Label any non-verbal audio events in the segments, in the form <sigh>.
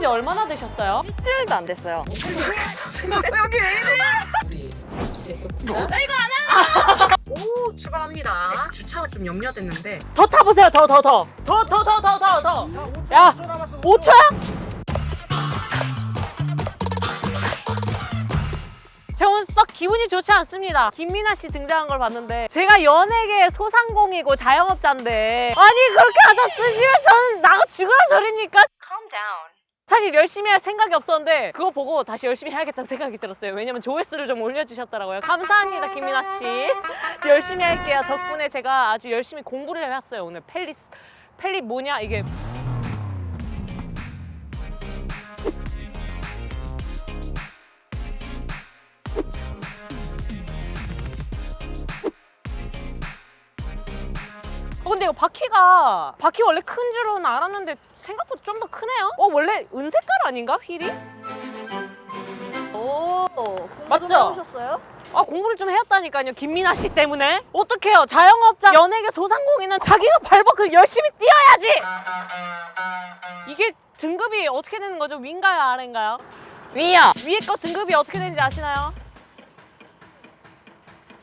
지 얼마나 되셨어요? 일주일도 안 됐어요. 우리 이제 또 보자. 오 출발합니다. 주차가 좀 염려됐는데 더 타보세요. 더, 더, 더. 더, 더, 더, 더, 더, 더. 야, 5초야? 제가 오늘 썩 기분이 좋지 않습니다. 김민아 씨 등장한 걸 봤는데 제가 연예계 소상공이고 자영업자인데 아니 그렇게 하다 쓰시면 저는 나가 죽어야 저립니까? Calm down. 사실 열심히 할 생각이 없었는데 그거 보고 다시 열심히 해야겠다는 생각이 들었어요. 왜냐면 조회수를 좀 올려주셨더라고요. 감사합니다, 김민아 씨. 열심히 할게요. 덕분에 제가 아주 열심히 공부를 해왔어요. 오늘 펠리스 펠리 뭐냐 이게 어 근데 이거 바퀴가 바퀴 원래 큰 줄은 알았는데 생각보다 좀 더 크네요. 어 원래 은색깔 아닌가 휠이? 오, 맞죠? 오셨어요? 아 공부를 좀 해왔다니까요 김민아 씨 때문에 어떡해요 자영업자 연예계 소상공인은 자기가 밟아 그 열심히 뛰어야지 이게 등급이 어떻게 되는 거죠 위인가요 아래인가요 위요. 위에 거 등급이 어떻게 되는지 아시나요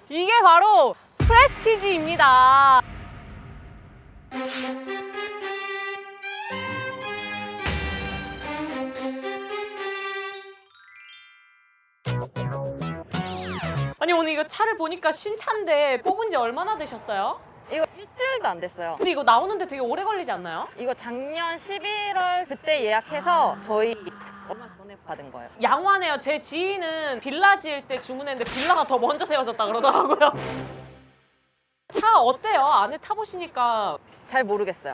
이게 바로 프레스티지입니다 아니 오늘 이거 차를 보니까 신차인데 뽑은 지 얼마나 되셨어요? 이거 일주일도 안 됐어요. 근데 이거 나오는데 되게 오래 걸리지 않나요? 이거 작년 11월 그때 예약해서 저희 얼마 전에 받은 거예요. 양호하네요. 제 지인은 빌라 지을 때 주문했는데 빌라가 더 먼저 세워졌다 그러더라고요. 차 어때요? 안에 타보시니까 잘 모르겠어요.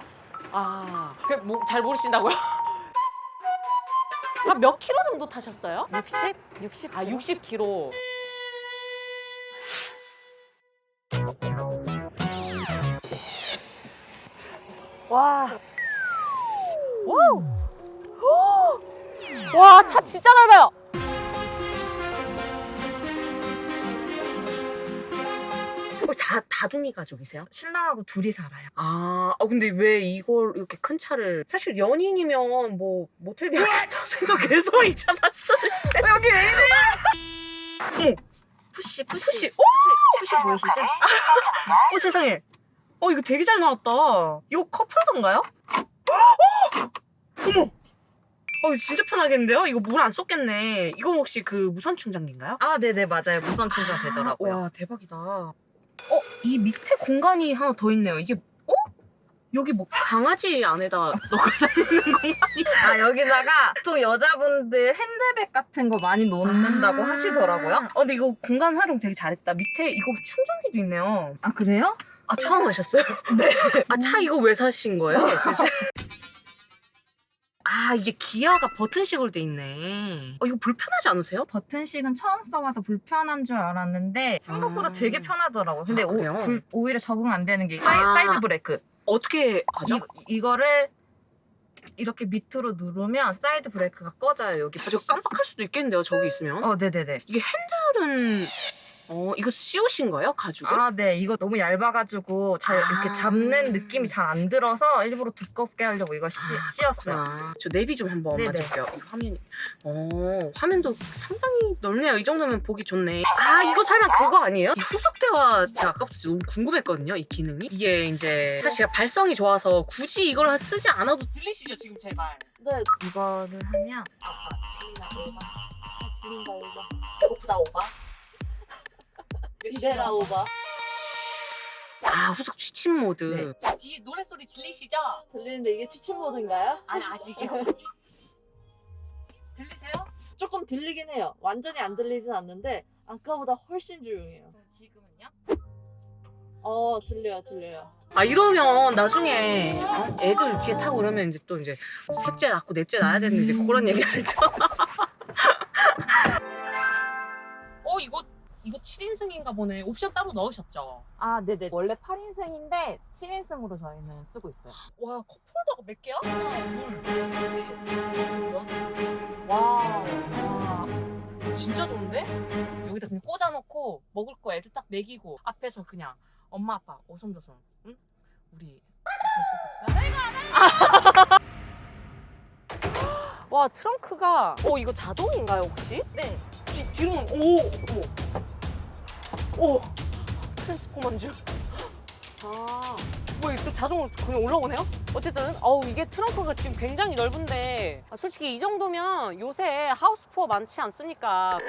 아, 그 뭐, 잘 모르신다고요? 한 몇 킬로 정도 타셨어요? 60? 60? 아, 60 킬로. 와. 와우. 와, 차 진짜 넓어요. 어, 다 다둥이 가족이세요? 신랑하고 둘이 살아요. 아, 어, 근데 왜 이걸 이렇게 큰 차를 사실 연인이면 뭐 모텔비 하겠다 생각해서 이 차 샀어요. 여기 왜 이래? 어머, 푸시 푸시 푸시. 오! 푸시 보이시죠? 어 세상에. 어 이거 되게 잘 나왔다. 이거 커플던가요? 어! 어머. 어, 이거 진짜 편하겠는데요? 이거 물 안 쏟겠네. 이거 혹시 그 무선 충전기인가요? 아, 네네, 맞아요. 무선 충전 와 대박이다. 어, 이 밑에 공간이 하나 더 있네요. 이게 어? 여기 뭐 강아지 안에다 넣고 다니는 공간이? <laughs> 아 여기다가 또 여자분들 핸드백 같은 거 많이 놓는다고 하시더라고요. 어, 근데 이거 공간 활용 되게 잘했다. 밑에 이거 충전기도 있네요. 아 그래요? 아 처음 하셨어요? <laughs> 네. 아 차 이거 왜 사신 거예요? <laughs> 아 이게 기아가 버튼식으로 돼 있네. 어 이거 불편하지 않으세요? 버튼식은 처음 써봐서 불편한 줄 알았는데 생각보다 아. 되게 편하더라고요. 근데 아, 그래요? 오, 불- 오히려 적응 안 되는 게 사이, 아. 사이드 브레이크. 어떻게 하죠? 이, 이거를 이렇게 밑으로 누르면 사이드 브레이크가 꺼져요 여기. 아, 저 깜빡할 수도 있겠는데요. 저기 있으면. 어 네네네. 이게 핸들은 어 이거 씌우신 거예요? 가죽을? 아, 네. 이거 너무 얇아가지고 잘 이렇게 아. 잡는 느낌이 잘 안 들어서 일부러 두껍게 하려고 이거 씌, 씌웠어요. 아, 저 내비 좀 한번 네네. 맞을게요. 이 화면이, 어, 화면도 상당히 넓네요. 이 정도면 보기 좋네. 아, 이거 설마 그거 아니에요? 이 후속대가 제가 아까부터 너무 궁금했거든요. 이 기능이. 이게 이제 사실 제가 발성이 좋아서 굳이 이걸 쓰지 않아도 들리시죠, 지금 제 말. 네. 이거를 하면 배고프다, 오바. 이래라, 오바. 아, 후속 취침 모드. 네. 뒤에 노래소리 들리시죠? 들리는데 이게 취침 모드인가요? 아니, 아직이요. <laughs> 들리세요? 조금 들리긴 해요. 완전히 안 들리진 않는데 아까보다 훨씬 조용해요. 지금은요? 어 들려요 들려요. 아, 이러면 나중에 어? 애들 뒤에 타고 그러면 이제 또 이제 셋째 낳고 넷째 낳아야 되는데 이제 그런 얘기 할 때. <laughs> 어, 이거, 이거 7인승인가 보네. 옵션 따로 넣으셨죠? 아, 네네. 원래 8인승인데 7인승으로 저희는 쓰고 있어요. 와, 컵홀더가 몇 개야? 와우. 와, 진짜 좋은데? 여기다 그냥 꽂아놓고 먹을 거 애들 딱 먹이고 앞에서 그냥 엄마 아빠 오손도손 응? 우리 와 트렁크가 어 이거 자동인가요 혹시? 네. 뒤, 뒤로 넘. 오, 어머. 오, 트랜스포먼 줄. 아, 뭐 이거 자동으로 그냥 올라오네요? 어쨌든, 어우 이게 트렁크가 지금 굉장히 넓은데 아, 솔직히 이 정도면 요새 하우스 푸어 많지 않습니까?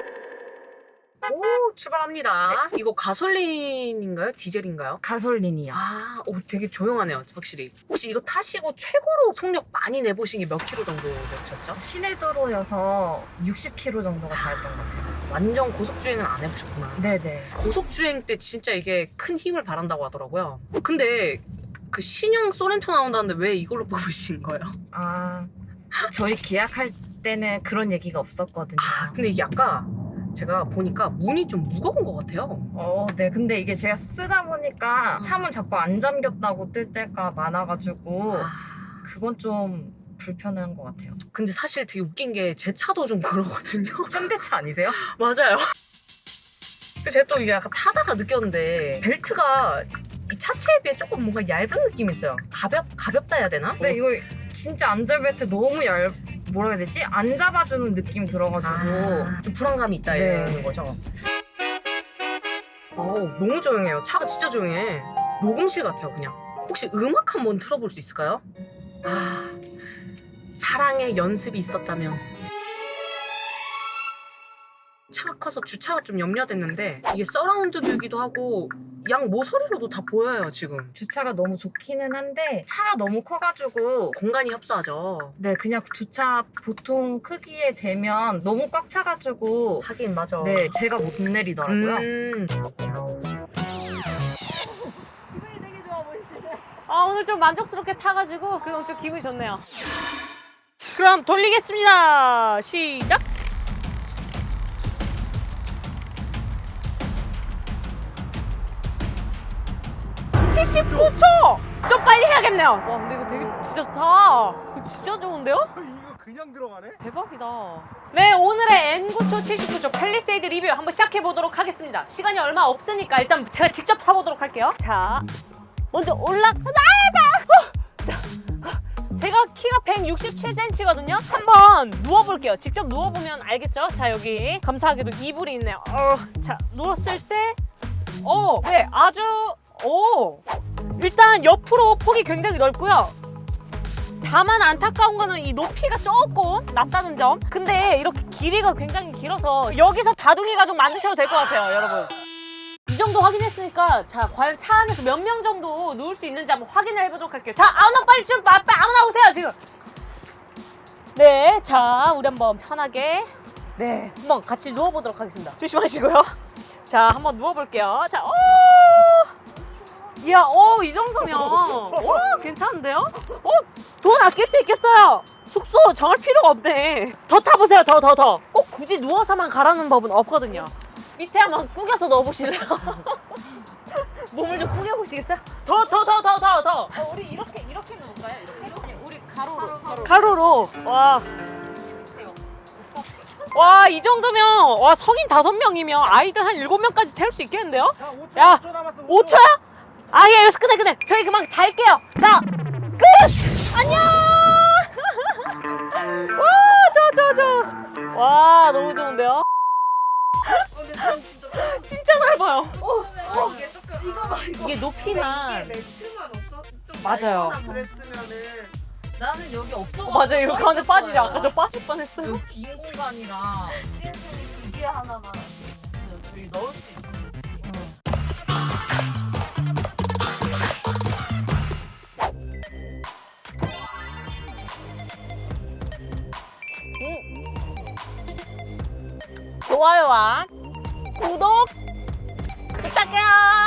오 출발합니다. 이거 가솔린인가요? 디젤인가요? 가솔린이요. 아, 오, 되게 조용하네요, 확실히. 혹시 이거 타시고 최고로 속력 많이 내보신 게 몇 킬로 정도 되셨죠? 시내 도로여서 60km 정도가 닿았던 것 같아요. 완전 고속주행은 안 해보셨구나. 네네. 고속주행 때 진짜 이게 큰 힘을 바란다고 하더라고요. 근데 그 신형 소렌토 나온다는데 왜 이걸로 <laughs> 뽑으신 거예요? 아, 저희 계약할 때는 그런 얘기가 없었거든요. 아, 근데 이게 아까 제가 보니까 문이 좀 무거운 것 같아요. 어, 네. 근데 이게 제가 쓰다 보니까 차문 자꾸 안 잠겼다고 뜰 때가 많아가지고 아, 그건 좀 불편한 것 같아요. 근데 사실 되게 웃긴 게 제 차도 좀 그러거든요. <laughs> 현대차 아니세요? <laughs> 맞아요. 근데 제가 또 이게 약간 타다가 느꼈는데 벨트가 이 차체에 비해 조금 뭔가 얇은 느낌이 있어요. 가볍 가볍다 해야 되나? 근데 이거 진짜 안전벨트 너무 얇 뭐라 해야 되지? 안 잡아주는 느낌 들어가지고 아, 좀 불안감이 있다 네. 이런 거죠. 어 너무 조용해요. 차가 진짜 조용해. 녹음실 같아요 그냥. 혹시 음악 한번 틀어볼 수 있을까요? 아 사랑의 연습이 있었다면. 차가 커서 주차가 좀 염려됐는데 이게 서라운드이기도 하고 양 모서리로도 다 보여요 지금. 주차가 너무 좋기는 한데 차가 너무 커가지고 공간이 협소하죠. 네 그냥 주차 보통 크기에 되면 너무 꽉 차가지고 하긴 맞아. 네 제가 못 내리더라고요. 음, 기분이 되게 좋아 보이시네요. 아 오늘 좀 만족스럽게 타가지고 그럼 좀 기분이 좋네요. 그럼 돌리겠습니다. 시작. (79초) 좀 빨리 해야겠네요 와 근데 이거 되게 진짜 좋다 이거 진짜 좋은데요? 이거 그냥 들어가네? 대박이다. 네, 오늘의 N9초 79초 펠리세이드 리뷰 한번 시작해 보도록 하겠습니다. 시간이 얼마 없으니까 일단 제가 직접 타보도록 할게요. 자, 먼저 올라가다. 어! 자, 어, 제가 키가 167cm거든요. 한번 누워볼게요. 직접 누워보면 알겠죠? 자, 여기 감사하게도 이불이 있네요. 어, 자, 누웠을 때, 어, 네, 아주, 오, 일단 옆으로 폭이 굉장히 넓고요. 다만 안타까운 거는 이 높이가 조금 낮다는 점. 근데 이렇게 길이가 굉장히 길어서 여기서 다둥이가 좀 만드셔도 될 것 같아요, 여러분. 이 정도 확인했으니까 자 과연 차 안에서 몇 명 정도 누울 수 있는지 한번 확인을 해보도록 할게요. 자 아무나 빨리 좀 아, 빨리 아무나 오세요 지금. 네, 자 우리 한번 편하게 네 한번 같이 누워보도록 하겠습니다. 조심하시고요. 자 한번 누워볼게요. 자 오. 이야, 오, 이 정도면, 오, 괜찮은데요? 어, 돈 아낄 수 있겠어요. 숙소 정할 필요가 없네. 더 타보세요, 더, 더, 더. 꼭 굳이 누워서만 가라는 법은 없거든요. 밑에 한번 구겨서 넣어보실래요? <laughs> 몸을 좀 구겨보시겠어요? 더, 더, 더, 더, 더, 더. 어, 우리 이렇게, 이렇게 누울까요? 이렇게? 아니, 우리 가로로, 가로로. 가로로. 와. 와, 이 정도면, 와, 성인 다섯 명이면 아이들 한 일곱 명까지 태울 수 있겠는데요? 자, 5초, 야, 5초 남았어. 5초야? 아, 예, 여기서 끝내, 끝내. 저희 그만 잘게요. 자, 끝! 안녕! <laughs> 와, 좋아, 좋아, 좋아. 와, 너무 좋은데요? <laughs> 진짜 넓어요. 이게 조금 이거 봐 이거 이게 높이만. 매트만 없었 좀 맞아요. 그랬으면은 나는 여기 없어. 어, 맞아요. 이거 가운데 빠지죠. 아까 저 빠질 뻔했어요. 여기 빈 공간이라 CNC는 기계 하나만 저희 넣을 수 있는 좋아요와 구독 부탁해요.